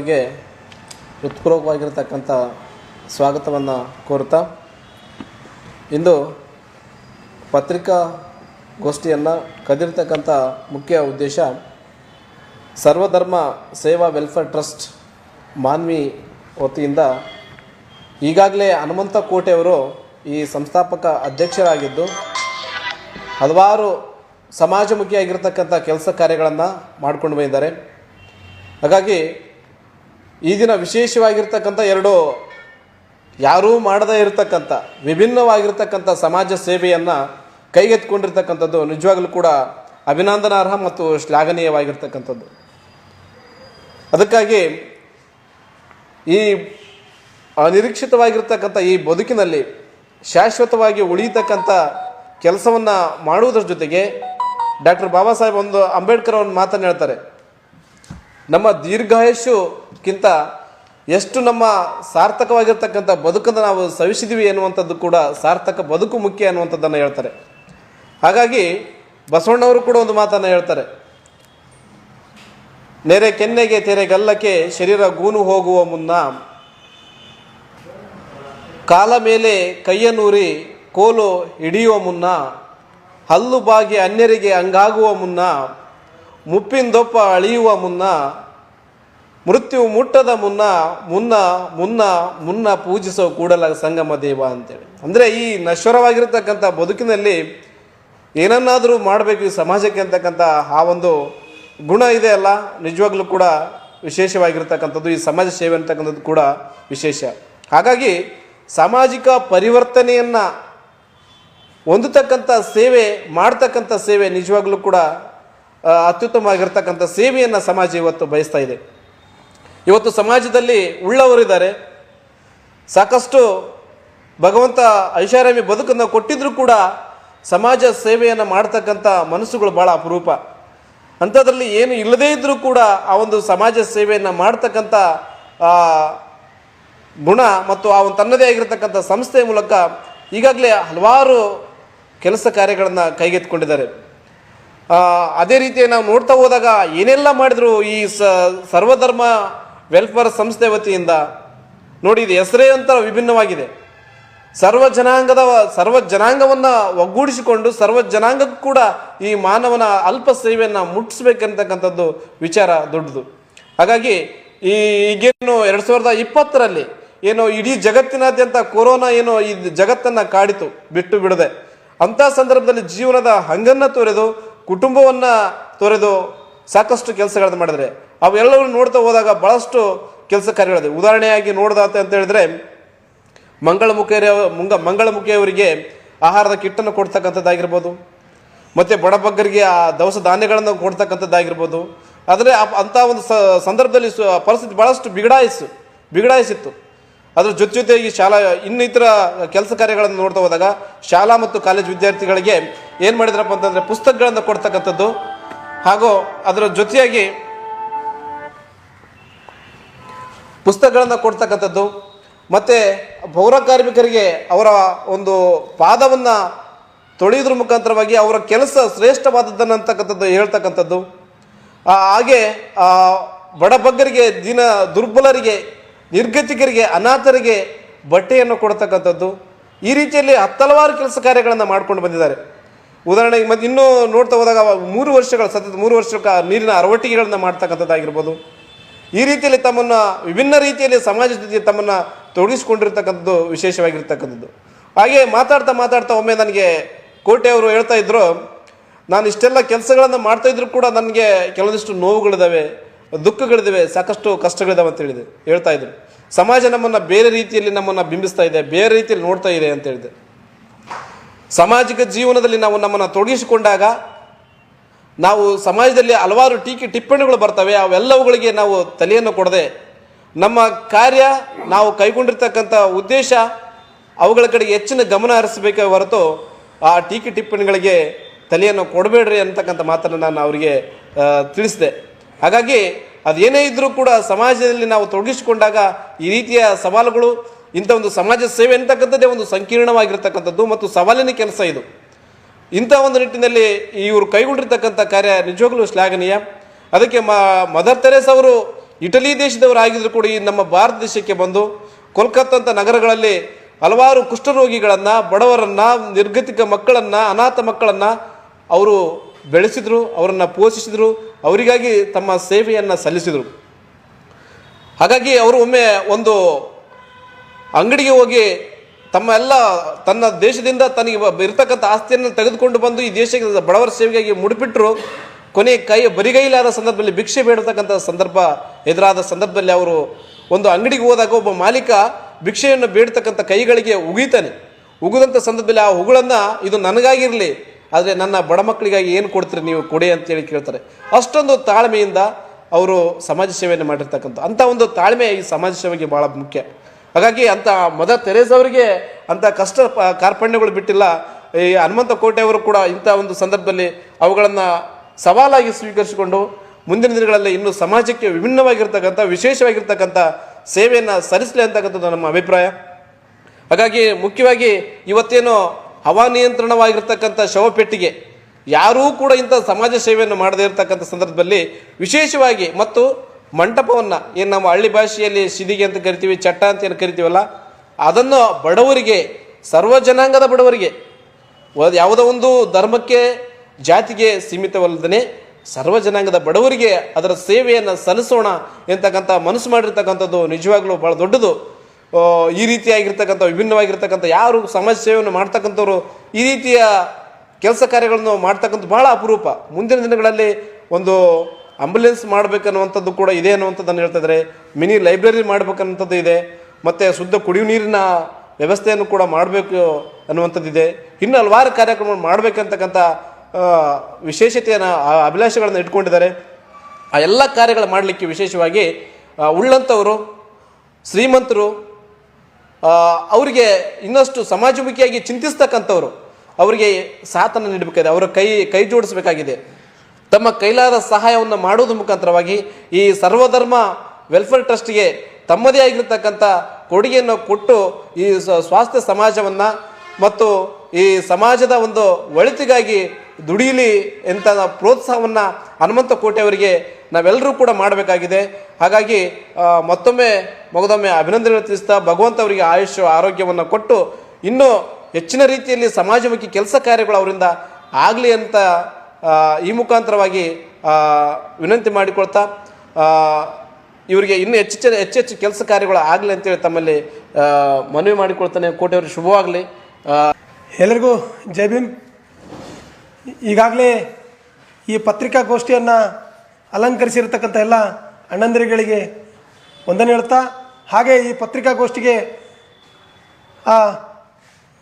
ಅವರಿಗೆ ಹೃತ್ಪೂರ್ವಕವಾಗಿರತಕ್ಕಂಥ ಸ್ವಾಗತವನ್ನು ಕೋರ್ತಾ ಇಂದು ಪತ್ರಿಕಾಗೋಷ್ಠಿಯನ್ನು ಕದಿರ್ತಕ್ಕಂಥ ಮುಖ್ಯ ಉದ್ದೇಶ ಸರ್ವಧರ್ಮ ಸೇವಾ ವೆಲ್ಫೇರ್ ಟ್ರಸ್ಟ್ ಮಾನ್ವಿ ವತಿಯಿಂದ ಈಗಾಗಲೇ ಹನುಮಂತ ಕೋಟೆಯವರು ಈ ಸಂಸ್ಥಾಪಕ ಅಧ್ಯಕ್ಷರಾಗಿದ್ದು, ಹಲವಾರು ಸಮಾಜಮುಖಿಯಾಗಿರ್ತಕ್ಕಂಥ ಕೆಲಸ ಕಾರ್ಯಗಳನ್ನು ಮಾಡ್ಕೊಂಡು ಬಂದಿದ್ದಾರೆ. ಹಾಗಾಗಿ ಈ ದಿನ ವಿಶೇಷವಾಗಿರ್ತಕ್ಕಂಥ ಎರಡು ಯಾರೂ ಮಾಡದೇ ಇರತಕ್ಕಂಥ, ವಿಭಿನ್ನವಾಗಿರ್ತಕ್ಕಂಥ ಸಮಾಜ ಸೇವೆಯನ್ನು ಕೈಗೆತ್ತಿಕೊಂಡಿರ್ತಕ್ಕಂಥದ್ದು ನಿಜವಾಗಲೂ ಕೂಡ ಅಭಿನಂದನಾರ್ಹ ಮತ್ತು ಶ್ಲಾಘನೀಯವಾಗಿರ್ತಕ್ಕಂಥದ್ದು. ಅದಕ್ಕಾಗಿ ಈ ಅನಿರೀಕ್ಷಿತವಾಗಿರ್ತಕ್ಕಂಥ ಈ ಬದುಕಿನಲ್ಲಿ ಶಾಶ್ವತವಾಗಿ ಉಳಿಯತಕ್ಕಂಥ ಕೆಲಸವನ್ನು ಮಾಡುವುದರ ಜೊತೆಗೆ ಡಾಕ್ಟರ್ ಬಾಬಾ ಸಾಹೇಬ್ ಒಂದು ಅಂಬೇಡ್ಕರ್ ಅವ್ರ ಮಾತನ್ನು ಹೇಳ್ತಾರೆ. ನಮ್ಮ ದೀರ್ಘಾಯುಷ್ಯಕ್ಕಿಂತ ಎಷ್ಟು ನಮ್ಮ ಸಾರ್ಥಕವಾಗಿರ್ತಕ್ಕಂಥ ಬದುಕನ್ನು ನಾವು ಸವಿಸಿದ್ದೀವಿ ಎನ್ನುವಂಥದ್ದು ಕೂಡ ಸಾರ್ಥಕ ಬದುಕು ಮುಖ್ಯ ಅನ್ನುವಂಥದ್ದನ್ನು ಹೇಳ್ತಾರೆ. ಹಾಗಾಗಿ ಬಸವಣ್ಣವರು ಕೂಡ ಒಂದು ಮಾತನ್ನು ಹೇಳ್ತಾರೆ. ನೆರೆ ಕೆನ್ನೆಗೆ ತೆರೆ ಗಲ್ಲಕ್ಕೆ ಶರೀರ ಗೂನು ಹೋಗುವ ಮುನ್ನ ಕಾಲ ಮೇಲೆ ಕೈಯನ್ನೂರಿ ಕೋಲು ಹಿಡಿಯುವ ಮುನ್ನ ಹಲ್ಲು ಬಾಗಿ ಅನ್ಯರಿಗೆ ಹಂಗಾಗುವ ಮುನ್ನ ಮುಪ್ಪಿಂದೊಪ್ಪ ಅಳಿಯುವ ಮುನ್ನ, ಮೃತ್ಯು ಮುಟ್ಟದ ಮುನ್ನ ಮುನ್ನ ಮುನ್ನ ಮುನ್ನ ಪೂಜಿಸೋ ಕೂಡಲ ಸಂಗಮ ದೇವ ಅಂತೇಳಿ. ಅಂದರೆ ಈ ನಶ್ವರವಾಗಿರ್ತಕ್ಕಂಥ ಬದುಕಿನಲ್ಲಿ ಏನನ್ನಾದರೂ ಮಾಡಬೇಕು ಈ ಸಮಾಜಕ್ಕೆ ಅಂತಕ್ಕಂಥ ಆ ಒಂದು ಗುಣ ಇದೆ ಅಲ್ಲ. ನಿಜವಾಗ್ಲೂ ಕೂಡ ವಿಶೇಷವಾಗಿರ್ತಕ್ಕಂಥದ್ದು, ಈ ಸಮಾಜ ಸೇವೆ ಅಂತಕ್ಕಂಥದ್ದು ಕೂಡ ವಿಶೇಷ. ಹಾಗಾಗಿ ಸಾಮಾಜಿಕ ಪರಿವರ್ತನೆಯನ್ನು ಹೊಂದತಕ್ಕಂಥ ಸೇವೆ, ಮಾಡ್ತಕ್ಕಂಥ ಸೇವೆ ನಿಜವಾಗ್ಲೂ ಕೂಡ ಅತ್ಯುತ್ತಮವಾಗಿರ್ತಕ್ಕಂಥ ಸೇವೆಯನ್ನು ಸಮಾಜ ಇವತ್ತು ಬಯಸ್ತಾ ಇದೆ. ಇವತ್ತು ಸಮಾಜದಲ್ಲಿ ಉಳ್ಳವರಿದ್ದಾರೆ ಸಾಕಷ್ಟು ಭಗವಂತ ಐಷಾರಾಮಿ ಬದುಕನ್ನು ಕೊಟ್ಟಿದ್ರೂ ಕೂಡ ಸಮಾಜ ಸೇವೆಯನ್ನು ಮಾಡ್ತಕ್ಕಂಥ ಮನಸ್ಸುಗಳು ಭಾಳ ಅಪರೂಪ. ಅಂಥದ್ರಲ್ಲಿ ಏನು ಇಲ್ಲದೇ ಇದ್ದರೂ ಕೂಡ ಆ ಒಂದು ಸಮಾಜ ಸೇವೆಯನ್ನು ಮಾಡ್ತಕ್ಕಂಥ ಗುಣ ಮತ್ತು ಆ ಒಂದು ತನ್ನದೇ ಆಗಿರತಕ್ಕಂಥ ಸಂಸ್ಥೆಯ ಮೂಲಕ ಈಗಾಗಲೇ ಹಲವಾರು ಕೆಲಸ ಕಾರ್ಯಗಳನ್ನು ಕೈಗೆತ್ತಿಕೊಂಡಿದ್ದಾರೆ. ಅದೇ ರೀತಿ ನಾವು ನೋಡ್ತಾ ಹೋದಾಗ ಏನೆಲ್ಲ ಮಾಡಿದ್ರು ಈ ಸರ್ವಧರ್ಮ ವೆಲ್ಫೇರ್ ಸಂಸ್ಥೆ ವತಿಯಿಂದ? ನೋಡಿ, ಇದು ಹೆಸರೇ ಅಂತ ವಿಭಿನ್ನವಾಗಿದೆ. ಸರ್ವ ಜನಾಂಗದ, ಸರ್ವ ಜನಾಂಗವನ್ನು ಒಗ್ಗೂಡಿಸಿಕೊಂಡು ಸರ್ವ ಜನಾಂಗಕ್ಕೂ ಕೂಡ ಈ ಮಾನವನ ಅಲ್ಪ ಸೇವೆಯನ್ನು ಮುಟ್ಟಿಸ್ಬೇಕಂತಕ್ಕಂಥದ್ದು ವಿಚಾರ ದೊಡ್ಡದು. ಹಾಗಾಗಿ ಈ ಈಗೇನು ಎರಡು ಸಾವಿರದ ಇಪ್ಪತ್ತರಲ್ಲಿ ಏನು ಇಡೀ ಜಗತ್ತಿನಾದ್ಯಂತ ಕೊರೋನಾ ಏನು ಈ ಜಗತ್ತನ್ನು ಕಾಡಿತು, ಬಿಟ್ಟು ಬಿಡದೆ. ಅಂಥ ಸಂದರ್ಭದಲ್ಲಿ ಜೀವನದ ಹಂಗನ್ನು ತೊರೆದು ಕುಟುಂಬವನ್ನು ತೊರೆದು ಸಾಕಷ್ಟು ಕೆಲಸಗಳನ್ನು ಮಾಡಿದರೆ, ಅವೆಲ್ಲವನ್ನು ನೋಡ್ತಾ ಹೋದಾಗ ಭಾಳಷ್ಟು ಕೆಲಸ ಕಾರ್ಯಗಳಿದೆ. ಉದಾಹರಣೆಯಾಗಿ ನೋಡಿದಾತ ಅಂತ ಹೇಳಿದ್ರೆ, ಮಂಗಳಮುಖಿಯರ, ಮುಂಗ, ಮಂಗಳಮುಖಿಯವರಿಗೆ ಆಹಾರದ ಕಿಟ್ಟನ್ನು ಕೊಡ್ತಕ್ಕಂಥದ್ದಾಗಿರ್ಬೋದು, ಮತ್ತು ಬಡಬಗ್ಗರಿಗೆ ಆ ದವಸ ಧಾನ್ಯಗಳನ್ನು ಕೊಡ್ತಕ್ಕಂಥದ್ದಾಗಿರ್ಬೋದು. ಆದರೆ ಅಂಥ ಒಂದು ಸಂದರ್ಭದಲ್ಲಿ ಪರಿಸ್ಥಿತಿ ಭಾಳಷ್ಟು ಬಿಗಡಾಯಿಸು, ಬಿಗಡಾಯಿಸಿತ್ತು. ಅದ್ರ ಜೊತೆ ಜೊತೆಗೆ ಶಾಲಾ ಇನ್ನಿತರ ಕೆಲಸ ಕಾರ್ಯಗಳನ್ನು ನೋಡ್ತಾ ಹೋದಾಗ ಶಾಲಾ ಮತ್ತು ಕಾಲೇಜ್ ವಿದ್ಯಾರ್ಥಿಗಳಿಗೆ ಏನು ಮಾಡಿದ್ರಪ್ಪ ಅಂತಂದರೆ ಪುಸ್ತಕಗಳನ್ನು ಕೊಡ್ತಕ್ಕಂಥದ್ದು. ಹಾಗೂ ಅದರ ಜೊತೆಯಾಗಿ ಪುಸ್ತಕಗಳನ್ನು ಕೊಡ್ತಕ್ಕಂಥದ್ದು. ಮತ್ತು ಪೌರ ಕಾರ್ಮಿಕರಿಗೆ ಅವರ ಒಂದು ಪಾದವನ್ನು ತೊಳೆಯೋದ್ರ ಮುಖಾಂತರವಾಗಿ ಅವರ ಕೆಲಸ ಶ್ರೇಷ್ಠವಾದದ್ದನ್ನು ಅಂತಕ್ಕಂಥದ್ದು ಹೇಳ್ತಕ್ಕಂಥದ್ದು. ಹಾಗೆ ಬಡಬಗ್ಗರಿಗೆ ದಿನ ದುರ್ಬಲರಿಗೆ ನಿರ್ಗತಿಕರಿಗೆ, ಅನಾಥರಿಗೆ ಬಟ್ಟೆಯನ್ನು ಕೊಡ್ತಕ್ಕಂಥದ್ದು. ಈ ರೀತಿಯಲ್ಲಿ ಹತ್ತಲವಾರು ಕೆಲಸ ಕಾರ್ಯಗಳನ್ನು ಮಾಡ್ಕೊಂಡು ಬಂದಿದ್ದಾರೆ. ಉದಾಹರಣೆಗೆ ಮತ್ತು ಇನ್ನೂ ನೋಡ್ತಾ ಹೋದಾಗ ಮೂರು ವರ್ಷಗಳ, ಸತತ ಮೂರು ವರ್ಷಗಳ ನೀರಿನ ಅರವಟ್ಟಿಗೆಗಳನ್ನು ಮಾಡ್ತಕ್ಕಂಥದ್ದಾಗಿರ್ಬೋದು. ಈ ರೀತಿಯಲ್ಲಿ ತಮ್ಮನ್ನು ವಿಭಿನ್ನ ರೀತಿಯಲ್ಲಿ ಸಮಾಜ ಜೊತೆ ತಮ್ಮನ್ನು ತೊಡಗಿಸ್ಕೊಂಡಿರ್ತಕ್ಕಂಥದ್ದು ವಿಶೇಷವಾಗಿರ್ತಕ್ಕಂಥದ್ದು. ಹಾಗೆ ಮಾತಾಡ್ತಾ ಮಾತಾಡ್ತಾ ಒಮ್ಮೆ ನನಗೆ ಕೋಟೆಯವರು ಹೇಳ್ತಾ ಇದ್ರು, ನಾನು ಇಷ್ಟೆಲ್ಲ ಕೆಲಸಗಳನ್ನು ಮಾಡ್ತಾ ಇದ್ರು ಕೂಡ ನನಗೆ ಕೆಲವೊಂದಿಷ್ಟು ನೋವುಗಳಿದ್ದಾವೆ ದುಃಖಗಳಿದ್ದಾವೆ, ಸಾಕಷ್ಟು ಕಷ್ಟಗಳಿದ್ದಾವೆ ಅಂತ ಹೇಳಿದೆ, ಹೇಳ್ತಾ ಇದ್ರು. ಸಮಾಜ ನಮ್ಮನ್ನು ಬೇರೆ ರೀತಿಯಲ್ಲಿ ನಮ್ಮನ್ನು ಬಿಂಬಿಸ್ತಾ ಇದೆ, ಬೇರೆ ರೀತಿಯಲ್ಲಿ ನೋಡ್ತಾ ಇದೆ ಅಂತ ಹೇಳಿದೆ. ಸಾಮಾಜಿಕ ಜೀವನದಲ್ಲಿ ನಾವು ನಮ್ಮನ್ನು ತೊಡಗಿಸಿಕೊಂಡಾಗ ನಾವು ಸಮಾಜದಲ್ಲಿ ಹಲವಾರು ಟೀಕೆ ಟಿಪ್ಪಣಿಗಳು ಬರ್ತವೆ, ಅವೆಲ್ಲವುಗಳಿಗೆ ನಾವು ತಲೆಯನ್ನು ಕೊಡದೆ, ನಮ್ಮ ಕಾರ್ಯ ನಾವು ಕೈಗೊಂಡಿರ್ತಕ್ಕಂಥ ಉದ್ದೇಶ ಅವುಗಳ ಕಡೆಗೆ ಹೆಚ್ಚಿನ ಗಮನ ಹರಿಸಬೇಕೇ ಹೊರತು ಆ ಟೀಕೆ ಟಿಪ್ಪಣಿಗಳಿಗೆ ತಲೆಯನ್ನು ಕೊಡಬೇಡ್ರಿ ಅಂತಕ್ಕಂಥ ಮಾತನ್ನು ನಾನು ಅವರಿಗೆ ತಿಳಿಸಿದೆ. ಹಾಗಾಗಿ ಅದೇನೇ ಇದ್ದರೂ ಕೂಡ ಸಮಾಜದಲ್ಲಿ ನಾವು ತೊಡಗಿಸಿಕೊಂಡಾಗ ಈ ರೀತಿಯ ಸವಾಲುಗಳು, ಇಂಥ ಒಂದು ಸಮಾಜ ಸೇವೆ ಅಂತಕ್ಕಂಥದ್ದೇ ಒಂದು ಸಂಕೀರ್ಣವಾಗಿರ್ತಕ್ಕಂಥದ್ದು ಮತ್ತು ಸವಾಲಿನ ಕೆಲಸ ಇದು. ಇಂಥ ಒಂದು ನಿಟ್ಟಿನಲ್ಲಿ ಇವರು ಕೈಗೊಂಡಿರ್ತಕ್ಕಂಥ ಕಾರ್ಯ ನಿಜವಾಗ್ಲೂ ಶ್ಲಾಘನೀಯ. ಅದಕ್ಕೆ ಮದರ್ ತೆರೇಸ್ ಅವರು ಇಟಲಿ ದೇಶದವರಾಗಿದ್ದರೂ ಕೂಡ ಈ ನಮ್ಮ ಭಾರತ ದೇಶಕ್ಕೆ ಬಂದು ಕೋಲ್ಕತ್ತಾ ಅಂತ ನಗರಗಳಲ್ಲಿ ಹಲವಾರು ಕುಷ್ಠರೋಗಿಗಳನ್ನು, ಬಡವರನ್ನು, ನಿರ್ಗತಿಕ ಮಕ್ಕಳನ್ನು, ಅನಾಥ ಮಕ್ಕಳನ್ನು ಅವರು ಬೆಳೆಸಿದರು, ಅವರನ್ನು ಪೋಷಿಸಿದರು. ಅವರಿಗಾಗಿ ತಮ್ಮ ಸೇವೆಯನ್ನು ಸಲ್ಲಿಸಿದರು. ಹಾಗಾಗಿ ಅವರು ಒಮ್ಮೆ ಒಂದು ಅಂಗಡಿಗೆ ಹೋಗಿ ತಮ್ಮ ಎಲ್ಲ ತನ್ನ ದೇಶದಿಂದ ತನಗೆ ಇರ್ತಕ್ಕಂಥ ಆಸ್ತಿಯನ್ನು ತೆಗೆದುಕೊಂಡು ಬಂದು ಈ ದೇಶಕ್ಕೆ ಬಡವರ ಸೇವೆಗಾಗಿ ಮುಡಿಪಿಟ್ಟರು ಕೊನೆ ಕೈ ಬರಿಗೈಲಾದ ಸಂದರ್ಭದಲ್ಲಿ ಭಿಕ್ಷೆ ಬೇಡತಕ್ಕಂಥ ಸಂದರ್ಭ ಎದುರಾದ ಸಂದರ್ಭದಲ್ಲಿ ಅವರು ಒಂದು ಅಂಗಡಿಗೆ ಹೋದಾಗ ಒಬ್ಬ ಮಾಲೀಕ ಭಿಕ್ಷೆಯನ್ನು ಬೇಡತಕ್ಕಂಥ ಕೈಗಳಿಗೆ ಉಗಿತಾನೆ. ಉಗಿದಂಥ ಸಂದರ್ಭದಲ್ಲಿ ಆ ಉಗುಳನ್ನು, ಇದು ನನಗಾಗಿರಲಿ ಆದರೆ ನನ್ನ ಬಡ ಮಕ್ಕಳಿಗಾಗಿ ಏನು ಕೊಡ್ತೀರಿ ನೀವು ಕೊಡಿ ಅಂತೇಳಿ ಕೇಳ್ತಾರೆ. ಅಷ್ಟೊಂದು ತಾಳ್ಮೆಯಿಂದ ಅವರು ಸಮಾಜ ಸೇವೆಯನ್ನು ಮಾಡಿರ್ತಕ್ಕಂಥ, ಅಂಥ ಒಂದು ತಾಳ್ಮೆ ಈ ಸಮಾಜ ಸೇವೆಗೆ ಭಾಳ ಮುಖ್ಯ. ಹಾಗಾಗಿ ಅಂಥ ಮದರ್ ತೆರೇಸ್ ಅವರಿಗೆ ಅಂಥ ಕಷ್ಟ ಕಾರ್ಪಣ್ಯಗಳು ಬಿಟ್ಟಿಲ್ಲ. ಈ ಹನುಮಂತ ಕೋಟೆಯವರು ಕೂಡ ಇಂಥ ಒಂದು ಸಂದರ್ಭದಲ್ಲಿ ಅವುಗಳನ್ನು ಸವಾಲಾಗಿ ಸ್ವೀಕರಿಸಿಕೊಂಡು ಮುಂದಿನ ದಿನಗಳಲ್ಲಿ ಇನ್ನೂ ಸಮಾಜಕ್ಕೆ ವಿಭಿನ್ನವಾಗಿರ್ತಕ್ಕಂಥ, ವಿಶೇಷವಾಗಿರ್ತಕ್ಕಂಥ ಸೇವೆಯನ್ನು ಸಲ್ಲಿಸಲಿ ಅಂತಕ್ಕಂಥದ್ದು ನಮ್ಮ ಅಭಿಪ್ರಾಯ. ಹಾಗಾಗಿ ಮುಖ್ಯವಾಗಿ ಇವತ್ತೇನು ಹವಾನಿಯಂತ್ರಣವಾಗಿರ್ತಕ್ಕಂಥ ಶವಪೆಟ್ಟಿಗೆ ಯಾರೂ ಕೂಡ ಇಂಥ ಸಮಾಜ ಸೇವೆಯನ್ನು ಮಾಡದೇ ಇರತಕ್ಕಂಥ ಸಂದರ್ಭದಲ್ಲಿ ವಿಶೇಷವಾಗಿ ಮತ್ತು ಮಂಟಪವನ್ನು, ಏನು ನಮ್ಮ ಹಳ್ಳಿ ಭಾಷೆಯಲ್ಲಿ ಸಿದಿಗೆ ಅಂತ ಕರಿತೀವಿ, ಚಟ್ಟ ಅಂತ ಏನು ಕರಿತೀವಲ್ಲ, ಅದನ್ನು ಬಡವರಿಗೆ, ಸರ್ವ ಜನಾಂಗದ ಬಡವರಿಗೆ ಯಾವುದೋ ಒಂದು ಧರ್ಮಕ್ಕೆ, ಜಾತಿಗೆ ಸೀಮಿತವಲ್ಲದೇ ಸರ್ವ ಜನಾಂಗದ ಬಡವರಿಗೆ ಅದರ ಸೇವೆಯನ್ನು ಸಲ್ಲಿಸೋಣ ಎಂತಕ್ಕಂಥ ಮನಸ್ಸು ಮಾಡಿರ್ತಕ್ಕಂಥದ್ದು ನಿಜವಾಗ್ಲೂ ಭಾಳ ದೊಡ್ಡದು. ಈ ರೀತಿಯಾಗಿರ್ತಕ್ಕಂಥ, ವಿಭಿನ್ನವಾಗಿರ್ತಕ್ಕಂಥ, ಯಾರು ಸಮಾಜ ಸೇವೆಯನ್ನು ಮಾಡ್ತಕ್ಕಂಥವ್ರು ಈ ರೀತಿಯ ಕೆಲಸ ಕಾರ್ಯಗಳನ್ನು ಮಾಡ್ತಕ್ಕಂಥ ಭಾಳ ಅಪರೂಪ. ಮುಂದಿನ ದಿನಗಳಲ್ಲಿ ಒಂದು ಆಂಬುಲೆನ್ಸ್ ಮಾಡಬೇಕನ್ನುವಂಥದ್ದು ಕೂಡ ಇದೆ ಅನ್ನುವಂಥದ್ದನ್ನು ಹೇಳ್ತಾ ಇದ್ದಾರೆ. ಮಿನಿ ಲೈಬ್ರರಿ ಮಾಡಬೇಕನ್ನುವಂಥದ್ದು ಇದೆ. ಮತ್ತು ಶುದ್ಧ ಕುಡಿಯುವ ನೀರಿನ ವ್ಯವಸ್ಥೆಯನ್ನು ಕೂಡ ಮಾಡಬೇಕು ಅನ್ನುವಂಥದ್ದಿದೆ. ಇನ್ನು ಹಲವಾರು ಕಾರ್ಯಕ್ರಮ ಮಾಡಬೇಕಂತಕ್ಕಂಥ ವಿಶೇಷತೆಯನ್ನು ಅಭಿಲಾಷೆಗಳನ್ನು ಇಟ್ಕೊಂಡಿದ್ದಾರೆ. ಆ ಎಲ್ಲ ಕಾರ್ಯಗಳು ಮಾಡಲಿಕ್ಕೆ ವಿಶೇಷವಾಗಿ ಉಳ್ಳಂಥವರು, ಶ್ರೀಮಂತರು ಅವರಿಗೆ ಇನ್ನಷ್ಟು ಸಮಾಜಮುಖಿಯಾಗಿ ಚಿಂತಿಸ್ತಕ್ಕಂಥವ್ರು, ಅವರಿಗೆ ಸಾಥನ ನೀಡಬೇಕಾಗಿದೆ, ಅವರ ಕೈ ಕೈ ಜೋಡಿಸಬೇಕಾಗಿದೆ. ತಮ್ಮ ಕೈಲಾದ ಸಹಾಯವನ್ನು ಮಾಡುವುದರ ಮುಖಾಂತರವಾಗಿ ಈ ಸರ್ವಧರ್ಮ ವೆಲ್ಫೇರ್ ಟ್ರಸ್ಟ್ಗೆ ತಮ್ಮದೇ ಆಗಿರ್ತಕ್ಕಂಥ ಕೊಡುಗೆಯನ್ನು ಕೊಟ್ಟು ಈ ಸ್ವಾಸ್ಥ್ಯ ಸಮಾಜವನ್ನು ಮತ್ತು ಈ ಸಮಾಜದ ಒಂದು ಒಳಿತಿಗಾಗಿ ದುಡಿಯಲಿ ಎಂಥ ಪ್ರೋತ್ಸಾಹವನ್ನು ಹನುಮಂತ ಕೋಟೆ ಅವರಿಗೆ ನಾವೆಲ್ಲರೂ ಕೂಡ ಮಾಡಬೇಕಾಗಿದೆ. ಹಾಗಾಗಿ ಮತ್ತೊಮ್ಮೆ ಮಗದೊಮ್ಮೆ ಅಭಿನಂದನೆ ತಿಳಿಸ್ತಾ ಭಗವಂತ ಅವರಿಗೆ ಆಯುಷ್ಯ, ಆರೋಗ್ಯವನ್ನು ಕೊಟ್ಟು ಇನ್ನೂ ಹೆಚ್ಚಿನ ರೀತಿಯಲ್ಲಿ ಸಮಾಜಮುಖಿ ಕೆಲಸ ಕಾರ್ಯಗಳು ಅವರಿಂದ ಆಗಲಿ ಅಂತ ಈ ಮುಖಾಂತರವಾಗಿ ವಿನಂತಿ ಮಾಡಿಕೊಳ್ತಾ ಇವರಿಗೆ ಇನ್ನೂ ಹೆಚ್ಚು ಹೆಚ್ಚೆಚ್ಚು ಕೆಲಸ ಕಾರ್ಯಗಳು ಆಗಲಿ ಅಂತೇಳಿ ತಮ್ಮಲ್ಲಿ ಮನವಿ ಮಾಡಿಕೊಳ್ತಾನೆ. ಕೋಟೆಯವರು ಶುಭವಾಗಲಿ. ಎಲ್ಲರಿಗೂ ಜೈ ಭೀಮ್. ಈಗಾಗಲೇ ಈ ಪತ್ರಿಕಾಗೋಷ್ಠಿಯನ್ನು ಅಲಂಕರಿಸಿರ್ತಕ್ಕಂಥ ಎಲ್ಲ ಅಣ್ಣಂದಿರುಗಳಿಗೆ ವಂದನೆ ಹೇಳ್ತಾ, ಹಾಗೆ ಈ ಪತ್ರಿಕಾಗೋಷ್ಠಿಗೆ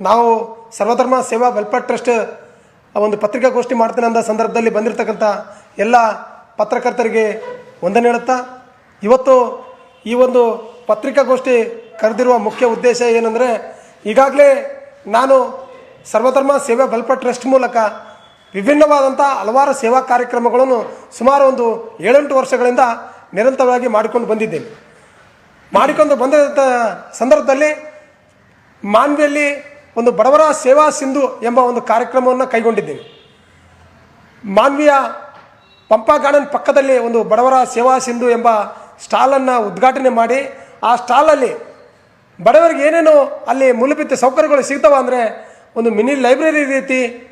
ನಾವು ಸರ್ವಧರ್ಮ ಸೇವಾ ವೆಲ್ಫೇರ್ ಟ್ರಸ್ಟ್ ಒಂದು ಪತ್ರಿಕಾಗೋಷ್ಠಿ ಮಾಡ್ತೇನೆ ಅಂದ ಸಂದರ್ಭದಲ್ಲಿ ಬಂದಿರತಕ್ಕಂಥ ಎಲ್ಲ ಪತ್ರಕರ್ತರಿಗೆ ವಂದನೆ ಹೇಳುತ್ತಾ ಇವತ್ತು ಈ ಒಂದು ಪತ್ರಿಕಾಗೋಷ್ಠಿ ಕರೆದಿರುವ ಮುಖ್ಯ ಉದ್ದೇಶ ಏನಂದರೆ, ಈಗಾಗಲೇ ನಾನು ಸರ್ವಧರ್ಮ ಸೇವಾ ವೆಲ್ಫೇರ್ ಟ್ರಸ್ಟ್ ಮೂಲಕ ವಿಭಿನ್ನವಾದಂಥ ಹಲವಾರು ಸೇವಾ ಕಾರ್ಯಕ್ರಮಗಳನ್ನು ಸುಮಾರು ಒಂದು ಏಳೆಂಟು ವರ್ಷಗಳಿಂದ ನಿರಂತರವಾಗಿ ಮಾಡಿಕೊಂಡು ಬಂದಿದ್ದೇನೆ. ಮಾಡಿಕೊಂಡು ಬಂದಂಥ ಸಂದರ್ಭದಲ್ಲಿ ಮಾನ್ವಿಯಲ್ಲಿ ಒಂದು ಬಡವರ ಸೇವಾ ಸಿಂಧು ಎಂಬ ಒಂದು ಕಾರ್ಯಕ್ರಮವನ್ನು ಕೈಗೊಂಡಿದ್ದೇವೆ ಮಾನ್ವಿಯ ಪಂಪಾ ಗಾರ್ಡನ್ ಪಕ್ಕದಲ್ಲಿ ಒಂದು ಬಡವರ ಸೇವಾ ಸಿಂಧು ಎಂಬ ಸ್ಟಾಲನ್ನು ಉದ್ಘಾಟನೆ ಮಾಡಿ, ಆ ಸ್ಟಾಲಲ್ಲಿ ಬಡವರಿಗೆ ಏನೇನು ಅಲ್ಲಿ ಮೂಲಭೂತ ಸೌಕರ್ಯಗಳು ಸಿಗ್ತವೆ ಅಂದರೆ ಒಂದು ಮಿನಿ ಲೈಬ್ರರಿ ರೀತಿ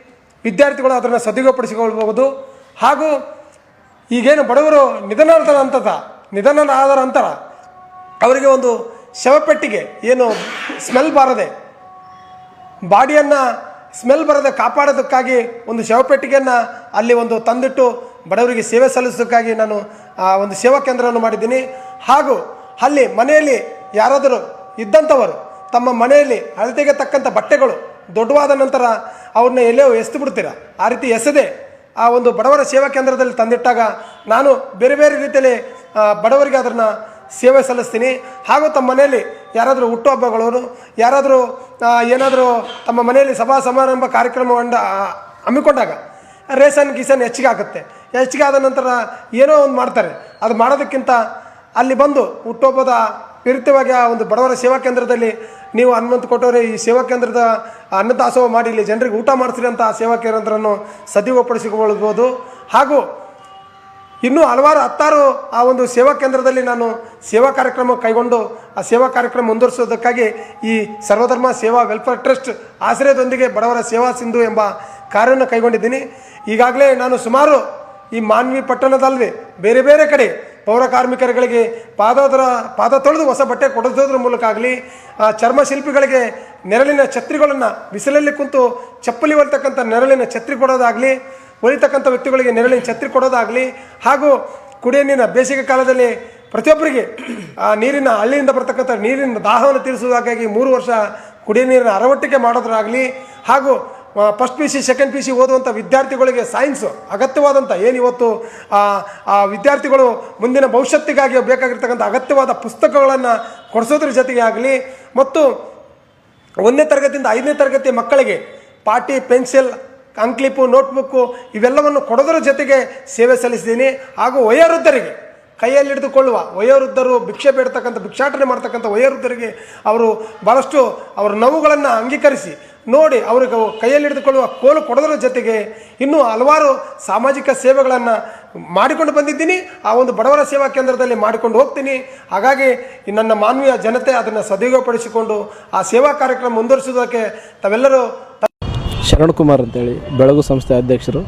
ವಿದ್ಯಾರ್ಥಿಗಳು ಅದನ್ನು ಸದುಪಯೋಗಪಡಿಸಿಕೊಳ್ಬಹುದು ಹಾಗೂ ಈಗೇನು ಬಡವರು ನಿಧನದ ನಂತರ ನಿಧನರಾದ ನಂತರ ಅವರಿಗೆ ಒಂದು ಶವಪೆಟ್ಟಿಗೆ, ಏನು ಸ್ಮೆಲ್ ಬಾರದೆ, ಬಾಡಿಯನ್ನು ಸ್ಮೆಲ್ ಬರದೆ ಕಾಪಾಡೋದಕ್ಕಾಗಿ ಒಂದು ಶವಪೆಟ್ಟಿಗೆಯನ್ನು ಅಲ್ಲಿ ಒಂದು ತಂದಿಟ್ಟು ಬಡವರಿಗೆ ಸೇವೆ ಸಲ್ಲಿಸೋದಕ್ಕಾಗಿ ನಾನು, ಆ, ಒಂದು ಸೇವಾ ಕೇಂದ್ರವನ್ನು ಮಾಡಿದ್ದೀನಿ. ಹಾಗೂ ಅಲ್ಲಿ ಮನೆಯಲ್ಲಿ ಯಾರಾದರೂ ಇದ್ದಂಥವರು ತಮ್ಮ ಮನೆಯಲ್ಲಿ ಅಳತೆಗೆ ತಕ್ಕಂಥ ಬಟ್ಟೆಗಳು ದೊಡ್ಡವಾದ ನಂತರ ಅವ್ರನ್ನ ಎಲ್ಲೋ ಎಸ್ದು ಬಿಡ್ತೀರಾ? ಆ ರೀತಿ ಎಸೆದೆ ಆ ಒಂದು ಬಡವರ ಸೇವಾ ಕೇಂದ್ರದಲ್ಲಿ ತಂದಿಟ್ಟಾಗ ನಾನು ಬೇರೆ ಬೇರೆ ರೀತಿಯಲ್ಲಿ ಬಡವರಿಗೆ ಅದನ್ನ ಸೇವೆ ಸಲ್ಲಿಸ್ತೀನಿ. ಹಾಗೂ ತಮ್ಮ ಮನೆಯಲ್ಲಿ ಯಾರಾದರೂ ಹುಟ್ಟುಹಬ್ಬಗಳವರು, ಯಾರಾದರೂ ಏನಾದರೂ ತಮ್ಮ ಮನೆಯಲ್ಲಿ ಸಭಾ ಸಮಾರಂಭ ಕಾರ್ಯಕ್ರಮವನ್ನು ಹಮ್ಮಿಕೊಂಡಾಗ ರೇಷನ್ ಗೀಸನ್ ಹೆಚ್ಚಿಗೆ ಆಗುತ್ತೆ. ಹೆಚ್ಚಿಗೆ ಆದ ನಂತರ ಏನೋ ಒಂದು ಮಾಡ್ತಾರೆ. ಅದು ಮಾಡೋದಕ್ಕಿಂತ ಅಲ್ಲಿ ಬಂದು ಹುಟ್ಟುಹಬ್ಬದ ವಿರುದ್ಧವಾಗಿ ಆ ಒಂದು ಬಡವರ ಸೇವಾ ಕೇಂದ್ರದಲ್ಲಿ ನೀವು ಹನುಮಂತ ಕೊಟ್ಟವ್ರೆ, ಈ ಸೇವಾ ಕೇಂದ್ರದ ಅನ್ನದಾಸೋಹ ಮಾಡಿ, ಇಲ್ಲಿ ಜನರಿಗೆ ಊಟ ಮಾಡಿಸ್ರಿ ಅಂತ ಆ ಸೇವಾ ಕೇಂದ್ರವನ್ನು ಸದುಪಡಿಸಿಕೊಳ್ಬೋದು ಹಾಗೂ ಇನ್ನೂ ಹಲವಾರು ಹತ್ತಾರು ಆ ಒಂದು ಸೇವಾ ಕೇಂದ್ರದಲ್ಲಿ ನಾನು ಸೇವಾ ಕಾರ್ಯಕ್ರಮ ಕೈಗೊಂಡು, ಆ ಸೇವಾ ಕಾರ್ಯಕ್ರಮ ಮುಂದುವರಿಸೋದಕ್ಕಾಗಿ ಈ ಸರ್ವಧರ್ಮ ಸೇವಾ ವೆಲ್ಫೇರ್ ಟ್ರಸ್ಟ್ ಆಶ್ರಯದೊಂದಿಗೆ ಬಡವರ ಸೇವಾ ಸಿಂಧು ಎಂಬ ಕಾರ್ಯವನ್ನು ಕೈಗೊಂಡಿದ್ದೀನಿ. ಈಗಾಗಲೇ ನಾನು ಸುಮಾರು ಈ ಮಾನ್ವಿ ಪಟ್ಟಣದಲ್ಲದೆ ಬೇರೆ ಬೇರೆ ಕಡೆ ಪೌರ ಕಾರ್ಮಿಕರುಗಳಿಗೆ ಪಾದೋದರ, ಪಾದ ತೊಳೆದು ಹೊಸ ಬಟ್ಟೆ ಕೊಡಿಸೋದ್ರ ಮೂಲಕ ಆಗಲಿ ಆ ಚರ್ಮ ಶಿಲ್ಪಿಗಳಿಗೆ ನೆರಳಿನ ಛತ್ರಿಗಳನ್ನು ಬಿಸಿಲಲ್ಲಿ ಕುಂತು ಚಪ್ಪಲಿ ಹೊಲ್ತಕ್ಕಂಥ ನೆರಳಿನ ಛತ್ರಿ ಕೊಡೋದಾಗಲಿ, ಹೊಲಿತಕ್ಕಂಥ ವ್ಯಕ್ತಿಗಳಿಗೆ ನೆರಳಿನ ಛತ್ರಿ ಕೊಡೋದಾಗಲಿ, ಹಾಗೂ ಕುಡಿಯ ನೀರಿನ ಬೇಸಿಗೆ ಕಾಲದಲ್ಲಿ ಪ್ರತಿಯೊಬ್ಬರಿಗೆ ಆ ನೀರಿನ ಹಳ್ಳಿಯಿಂದ ಬರ್ತಕ್ಕಂಥ ನೀರಿನ ದಾಹವನ್ನು ತೀರಿಸುವುದಕ್ಕಾಗಿ ಮೂರು ವರ್ಷ ಕುಡಿಯ ನೀರಿನ ಅರವಟ್ಟಿಕೆ ಮಾಡೋದ್ರಾಗಲಿ, ಹಾಗೂ first P C second P C ಓದುವಂಥ ವಿದ್ಯಾರ್ಥಿಗಳಿಗೆ ಸೈನ್ಸ್ ಅಗತ್ಯವಾದಂಥ ಏನು ಇವತ್ತು, ಆ ವಿದ್ಯಾರ್ಥಿಗಳು ಮುಂದಿನ ಭವಿಷ್ಯತ್ತಿಗಾಗಿ ಬೇಕಾಗಿರ್ತಕ್ಕಂಥ ಅಗತ್ಯವಾದ ಪುಸ್ತಕಗಳನ್ನು ಕೊಡಿಸೋದ್ರ ಜೊತೆಗೆ ಆಗಲಿ, ಮತ್ತು ಒಂದನೇ ತರಗತಿಯಿಂದ ಐದನೇ ತರಗತಿ ಮಕ್ಕಳಿಗೆ ಪಾಟಿ ಪೆನ್ಸಿಲ್ ಅಂಕ್ಲಿಪು ನೋಟ್ಬುಕ್ಕು ಇವೆಲ್ಲವನ್ನು ಕೊಡೋದ್ರ ಜೊತೆಗೆ ಸೇವೆ ಸಲ್ಲಿಸಿದ್ದೀನಿ. ಹಾಗೂ ವಯೋವೃದ್ಧರಿಗೆ ಕೈಯಲ್ಲಿ ಹಿಡಿದುಕೊಳ್ಳುವ ವಯೋವೃದ್ಧರು ಭಿಕ್ಷೆ ಬೇಡ್ತಕ್ಕಂಥ, ಭಿಕ್ಷಾಟನೆ ಮಾಡ್ತಕ್ಕಂಥ ವಯೋವೃದ್ಧರಿಗೆ ಅವರು ಭಾಳಷ್ಟು ಅವರ ನೋವುಗಳನ್ನು ಅಂಗೀಕರಿಸಿ, ನೋಡಿ ಅವರಿಗೆ ಕೈಯಲ್ಲಿ ಹಿಡಿದುಕೊಳ್ಳುವ ಕೋಲು ಕೊಡೋದ್ರ ಜೊತೆಗೆ ಇನ್ನೂ ಹಲವಾರು ಸಾಮಾಜಿಕ ಸೇವೆಗಳನ್ನು ಮಾಡಿಕೊಂಡು ಬಂದಿದ್ದೀನಿ. ಆ ಒಂದು ಬಡವರ ಸೇವಾ ಕೇಂದ್ರದಲ್ಲಿ ಮಾಡಿಕೊಂಡು ಹೋಗ್ತೀನಿ. ಹಾಗಾಗಿ ನನ್ನ ಮಾನವೀಯ ಜನತೆ ಅದನ್ನು ಸದುಪಯೋಗಪಡಿಸಿಕೊಂಡು ಆ ಸೇವಾ ಕಾರ್ಯಕ್ರಮ ಮುಂದುವರಿಸೋದಕ್ಕೆ ತಾವೆಲ್ಲರೂ ಶರಣ್ ಕುಮಾರ್ ಅಂತೇಳಿ, ಬೆಳಗು ಸಂಸ್ಥೆ ಅಧ್ಯಕ್ಷರು.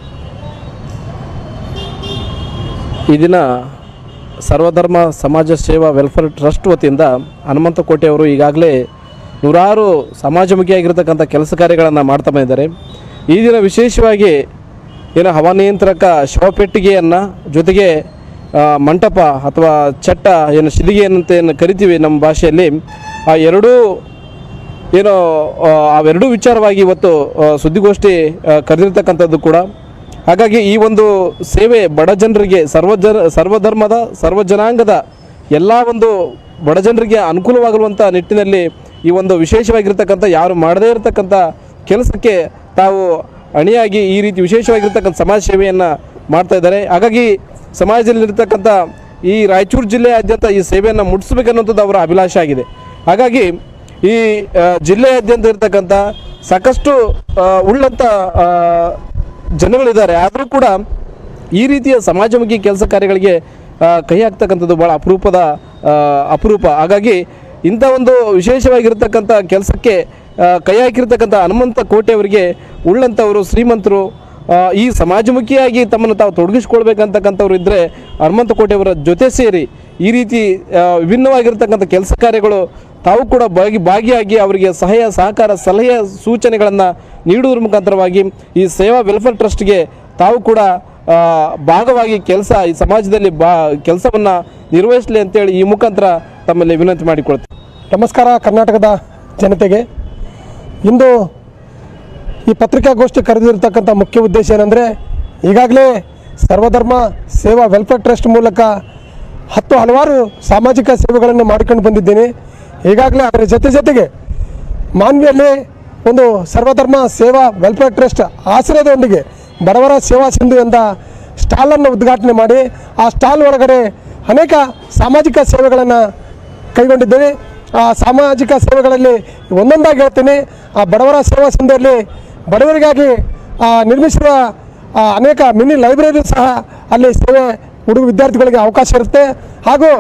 ಈ ದಿನ ಸರ್ವಧರ್ಮ ಸಮಾಜ ಸೇವಾ ವೆಲ್ಫೇರ್ ಟ್ರಸ್ಟ್ ವತಿಯಿಂದ ಹನುಮಂತ ಕೋಟೆ ಅವರು ಈಗಾಗಲೇ ನೂರಾರು ಸಮಾಜಮುಖಿಯಾಗಿರ್ತಕ್ಕಂಥ ಕೆಲಸ ಕಾರ್ಯಗಳನ್ನು ಮಾಡ್ತಾ ಬಂದಿದ್ದಾರೆ. ಈ ದಿನ ವಿಶೇಷವಾಗಿ ಏನು ಹವಾನಿಯಂತ್ರಕ ಶವಪೆಟ್ಟಿಗೆಯನ್ನು ಜೊತೆಗೆ ಮಂಟಪ ಅಥವಾ ಚಟ್ಟ, ಏನು ಶಿಲಿಗೆ ಏನಂತ ಏನು ಕರಿತೀವಿ ನಮ್ಮ ಭಾಷೆಯಲ್ಲಿ, ಆ ಎರಡೂ ಏನು ಅವೆರಡೂ ವಿಚಾರವಾಗಿ ಇವತ್ತು ಸುದ್ದಿಗೋಷ್ಠಿ ಕರೆದಿರ್ತಕ್ಕಂಥದ್ದು ಕೂಡ ಹಾಗಾಗಿ ಈ ಒಂದು ಸೇವೆ ಬಡ ಜನರಿಗೆ ಸರ್ವಜನ ಸರ್ವಧರ್ಮದ, ಸರ್ವ ಜನಾಂಗದ ಎಲ್ಲ ಒಂದು ಬಡ ಜನರಿಗೆ ಅನುಕೂಲವಾಗಿರುವಂಥ ನಿಟ್ಟಿನಲ್ಲಿ ಈ ಒಂದು ವಿಶೇಷವಾಗಿರ್ತಕ್ಕಂಥ, ಯಾರು ಮಾಡದೇ ಇರತಕ್ಕಂಥ ಕೆಲಸಕ್ಕೆ ತಾವು ಅಣಿಯಾಗಿ ಈ ರೀತಿ ವಿಶೇಷವಾಗಿರ್ತಕ್ಕಂಥ ಸಮಾಜ ಸೇವೆಯನ್ನು ಮಾಡ್ತಾ ಇದ್ದಾರೆ. ಹಾಗಾಗಿ ಸಮಾಜದಲ್ಲಿರ್ತಕ್ಕಂಥ ಈ ರಾಯಚೂರು ಜಿಲ್ಲೆಯಾದ್ಯಂತ ಈ ಸೇವೆಯನ್ನು ಮುಟ್ಟಿಸ್ಬೇಕನ್ನುವಂಥದ್ದು ಅವರ ಅಭಿಲಾಷೆ ಆಗಿದೆ. ಹಾಗಾಗಿ ಈ ಜಿಲ್ಲೆಯಾದ್ಯಂತ ಇರತಕ್ಕಂಥ ಸಾಕಷ್ಟು ಉಳ್ಳಂಥ ಜನಗಳಿದ್ದಾರೆ ಆದರೂ ಕೂಡ ಈ ರೀತಿಯ ಸಮಾಜಮುಖಿ ಕೆಲಸ ಕಾರ್ಯಗಳಿಗೆ ಕೈ ಹಾಕ್ತಕ್ಕಂಥದ್ದು ಭಾಳ ಅಪರೂಪದ ಅಪರೂಪ. ಹಾಗಾಗಿ ಇಂಥ ಒಂದು ವಿಶೇಷವಾಗಿರ್ತಕ್ಕಂಥ ಕೆಲಸಕ್ಕೆ ಕೈ ಹಾಕಿರ್ತಕ್ಕಂಥ ಹನುಮಂತ ಕೋಟೆಯವರಿಗೆ ಉಳ್ಳಂಥವರು, ಶ್ರೀಮಂತರು ಈ ಸಮಾಜಮುಖಿಯಾಗಿ ತಮ್ಮನ್ನು ತಾವು ತೊಡಗಿಸ್ಕೊಳ್ಬೇಕಂತಕ್ಕಂಥವ್ರು ಇದ್ದರೆ ಹನುಮಂತ ಕೋಟೆಯವರ ಜೊತೆ ಸೇರಿ ಈ ರೀತಿ ವಿಭಿನ್ನವಾಗಿರ್ತಕ್ಕಂಥ ಕೆಲಸ ಕಾರ್ಯಗಳು ತಾವು ಕೂಡ ಭಾಗಿ ಭಾಗಿಯಾಗಿ ಅವರಿಗೆ ಸಹಾಯ, ಸಹಕಾರ, ಸಲಹೆ, ಸೂಚನೆಗಳನ್ನು ನೀಡುವುದರ ಮುಖಾಂತರವಾಗಿ ಈ ಸೇವಾ ವೆಲ್ಫೇರ್ ಟ್ರಸ್ಟ್ಗೆ ತಾವು ಕೂಡ ಭಾಗವಾಗಿ ಕೆಲಸ ಈ ಸಮಾಜದಲ್ಲಿ ಬಾ, ಕೆಲಸವನ್ನು ನಿರ್ವಹಿಸಲಿ ಅಂತೇಳಿ ಈ ಮುಖಾಂತರ ತಮ್ಮಲ್ಲಿ ವಿನಂತಿ ಮಾಡಿಕೊಳ್ತೀನಿ ನಮಸ್ಕಾರ ಕರ್ನಾಟಕದ ಜನತೆಗೆ. ಇಂದು ಈ ಪತ್ರಿಕಾಗೋಷ್ಠಿ ಕರೆದಿರತಕ್ಕಂಥ ಮುಖ್ಯ ಉದ್ದೇಶ ಏನಂದರೆ, ಈಗಾಗಲೇ ಸರ್ವಧರ್ಮ ಸೇವಾ ವೆಲ್ಫೇರ್ ಟ್ರಸ್ಟ್ ಮೂಲಕ ಹತ್ತು ಹಲವಾರು ಸಾಮಾಜಿಕ ಸೇವೆಗಳನ್ನು ಮಾಡಿಕೊಂಡು ಬಂದಿದ್ದೀನಿ. ಈಗಾಗಲೇ ಅದರ ಜೊತೆ ಜೊತೆಗೆ ಮಾನ್ವಿಯಲ್ಲಿ ಒಂದು ಸರ್ವಧರ್ಮ ಸೇವಾ ವೆಲ್ಫೇರ್ ಟ್ರಸ್ಟ್ ಆಶ್ರಯದೊಂದಿಗೆ ಬಡವರ ಸೇವಾ ಸಿಂಧು ಎಂದ ಸ್ಟಾಲನ್ನು ಉದ್ಘಾಟನೆ ಮಾಡಿ, ಆ ಸ್ಟಾಲ್ ಒಳಗಡೆ ಅನೇಕ ಸಾಮಾಜಿಕ ಸೇವೆಗಳನ್ನು ಕೈಗೊಂಡಿದ್ದೇನೆ ಆ ಸಾಮಾಜಿಕ ಸೇವೆಗಳಲ್ಲಿ ಒಂದೊಂದಾಗಿ ಹೇಳ್ತೀನಿ, ಆ ಬಡವರ ಸೇವಾ ಸಿಂಧುವಲ್ಲಿ ಬಡವರಿಗಾಗಿ ನಿರ್ಮಿಸಿರುವ ಅನೇಕ ಮಿನಿ ಲೈಬ್ರರಿ ಸಹ ಅಲ್ಲಿ ಸೇವೆ ಹುಡುಗ ವಿದ್ಯಾರ್ಥಿಗಳಿಗೆ ಅವಕಾಶ ಇರುತ್ತೆ. ಹಾಗೂ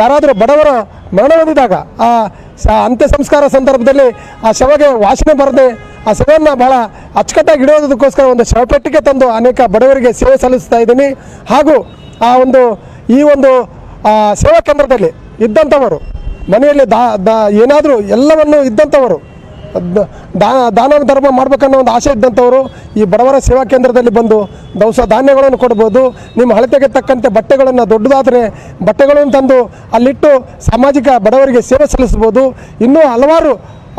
ಯಾರಾದರೂ ಬಡವರು ಮರಣ ಹೊಂದಿದಾಗ ಆ ಅಂತ್ಯ ಸಂಸ್ಕಾರ ಸಂದರ್ಭದಲ್ಲಿ ಆ ಶವಗೆ ವಾಸನೆ ಬರದೆ ಆ ಶವವನ್ನು ಭಾಳ ಅಚ್ಚುಕಟ್ಟಾಗಿ ಇಡೋದಕ್ಕೋಸ್ಕರ ಒಂದು ಶವಪೆಟ್ಟಿಗೆ ತಂದು ಅನೇಕ ಬಡವರಿಗೆ ಸೇವೆ ಸಲ್ಲಿಸ್ತಾ ಇದ್ದೀನಿ. ಹಾಗೂ ಆ ಒಂದು ಈ ಒಂದು ಸೇವಾ ಕೇಂದ್ರದಲ್ಲಿ ಇದ್ದಂಥವರು ಮನೆಯಲ್ಲಿ ದಾ ದಾ ಏನಾದರೂ ಎಲ್ಲವನ್ನು ಇದ್ದಂಥವರು ದಾನ ಧರ್ಮ ಮಾಡ್ಬೇಕನ್ನೋ ಒಂದು ಆಸೆ ಇದ್ದಂಥವರು ಈ ಬಡವರ ಸೇವಾ ಕೇಂದ್ರದಲ್ಲಿ ಬಂದು ದವಸ ಧಾನ್ಯಗಳನ್ನು ಕೊಡ್ಬೋದು. ನಿಮ್ಮ ಅಳತೆಗೆ ತಕ್ಕಂತೆ ಬಟ್ಟೆಗಳನ್ನು ದೊಡ್ಡದಾದರೆ ಬಟ್ಟೆಗಳನ್ನು ತಂದು ಅಲ್ಲಿಟ್ಟು ಸಾಮಾಜಿಕ ಬಡವರಿಗೆ ಸೇವೆ ಸಲ್ಲಿಸ್ಬೋದು. ಇನ್ನೂ ಹಲವಾರು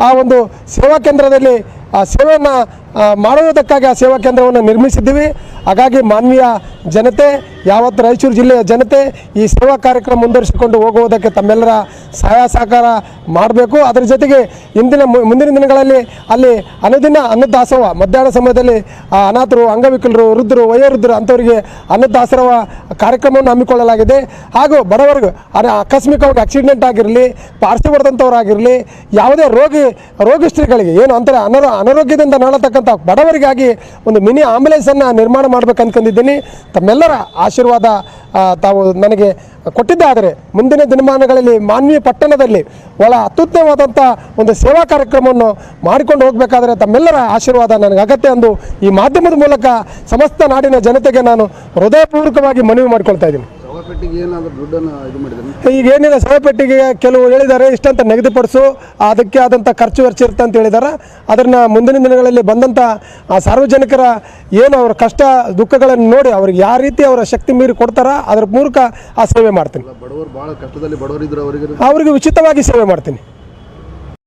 ಆ ಒಂದು ಸೇವಾ ಕೇಂದ್ರದಲ್ಲಿ ಆ ಸೇವೆಯನ್ನು ಮಾಡುವುದಕ್ಕಾಗಿ ಆ ಸೇವಾ ಕೇಂದ್ರವನ್ನು ನಿರ್ಮಿಸಿದ್ದೀವಿ. ಹಾಗಾಗಿ ಮಾನವೀಯ ಜನತೆ, ಯಾವತ್ತು ರಾಯಚೂರು ಜಿಲ್ಲೆಯ ಜನತೆ ಈ ಸೇವಾ ಕಾರ್ಯಕ್ರಮ ಮುಂದುವರಿಸಿಕೊಂಡು ಹೋಗುವುದಕ್ಕೆ ತಮ್ಮೆಲ್ಲರ ಸಹಾಯ ಸಹಕಾರ ಮಾಡಬೇಕು. ಅದರ ಜೊತೆಗೆ ಇಂದಿನ ಮುಂದಿನ ದಿನಗಳಲ್ಲಿ ಅಲ್ಲಿ ಅನುದಿನ ಅನ್ನದಾಸೋಹ, ಮಧ್ಯಾಹ್ನ ಸಮಯದಲ್ಲಿ, ಆ, ಅನಾಥರು, ಅಂಗವಿಕಲರು, ವೃದ್ಧರು, ವಯೋವೃದ್ಧರು ಅಂಥವರಿಗೆ ಅನ್ನದಾಸರವ ಕಾರ್ಯಕ್ರಮವನ್ನು ಹಮ್ಮಿಕೊಳ್ಳಲಾಗಿದೆ. ಹಾಗೂ ಬಡವರಿಗೂ ಆಕಸ್ಮಿಕವಾಗಿ ಆಕ್ಸಿಡೆಂಟ್ ಆಗಿರಲಿ ಪಾರ್ಸಿ ಹೊಡೆದಂಥವ್ರಾಗಿರಲಿ ಯಾವುದೇ ರೋಗಿ ರೋಗಿಷ್ಠರಿಗೆ ಏನು ಅಂತಾರೆ ಅನಾರೋ ಅನಾರೋಗ್ಯದಿಂದ ನಾಳತಕ್ಕಂಥ ಬಡವರಿಗಾಗಿ ಒಂದು ಮಿನಿ ಆಂಬುಲೆನ್ಸನ್ನು ನಿರ್ಮಾಣ ಮಾಡಬೇಕು ಅಂದ್ಕೊಂಡಿದ್ದೀನಿ ತಮ್ಮೆಲ್ಲರ ಆಶೀರ್ವಾದ ತಾವು ನನಗೆ ಕೊಟ್ಟಿದ್ದಾದರೆ ಮುಂದಿನ ದಿನಮಾನಗಳಲ್ಲಿ ಮಾನ್ವಿ ಪಟ್ಟಣದಲ್ಲಿ ಒಳ ಅತ್ಯುತ್ತಮವಾದಂಥ ಒಂದು ಸೇವಾ ಕಾರ್ಯಕ್ರಮವನ್ನು ಮಾಡಿಕೊಂಡು ಹೋಗಬೇಕಾದ್ರೆ ತಮ್ಮೆಲ್ಲರ ಆಶೀರ್ವಾದ ನನಗೆ ಅಗತ್ಯ ಎಂದು ಈ ಮಾಧ್ಯಮದ ಮೂಲಕ ಸಮಸ್ತ ನಾಡಿನ ಜನತೆಗೆ ನಾನು ಹೃದಯಪೂರ್ವಕವಾಗಿ ಮನವಿ ಮಾಡಿಕೊಳ್ತಾ ಇದ್ದೀನಿ. ಈಗ ಏನಿಲ್ಲ ಸಭೆಪಟ್ಟಿಗೆ ಕೆಲವು ಹೇಳಿದ್ದಾರೆ ಇಷ್ಟಂತ ನಿಗದಿಪಡಿಸು ಅದಕ್ಕೆ ಆದಂಥ ಖರ್ಚು ವೆಚ್ಚ ಇರುತ್ತೆ ಅಂತ ಹೇಳಿದ್ದಾರೆ. ಅದನ್ನು ಮುಂದಿನ ದಿನಗಳಲ್ಲಿ ಬಂದಂಥ ಆ ಸಾರ್ವಜನಿಕರ ಏನು ಅವರ ಕಷ್ಟ ದುಃಖಗಳನ್ನು ನೋಡಿ ಅವ್ರಿಗೆ ಯಾವ ರೀತಿ ಅವರ ಶಕ್ತಿ ಮೀರಿ ಕೊಡ್ತಾರ ಅದ್ರ ಮೂಲಕ ಆ ಸೇವೆ ಮಾಡ್ತೀನಿ. ಅವರಿಗೆ ಉಚಿತವಾಗಿ ಸೇವೆ ಮಾಡ್ತೀನಿ.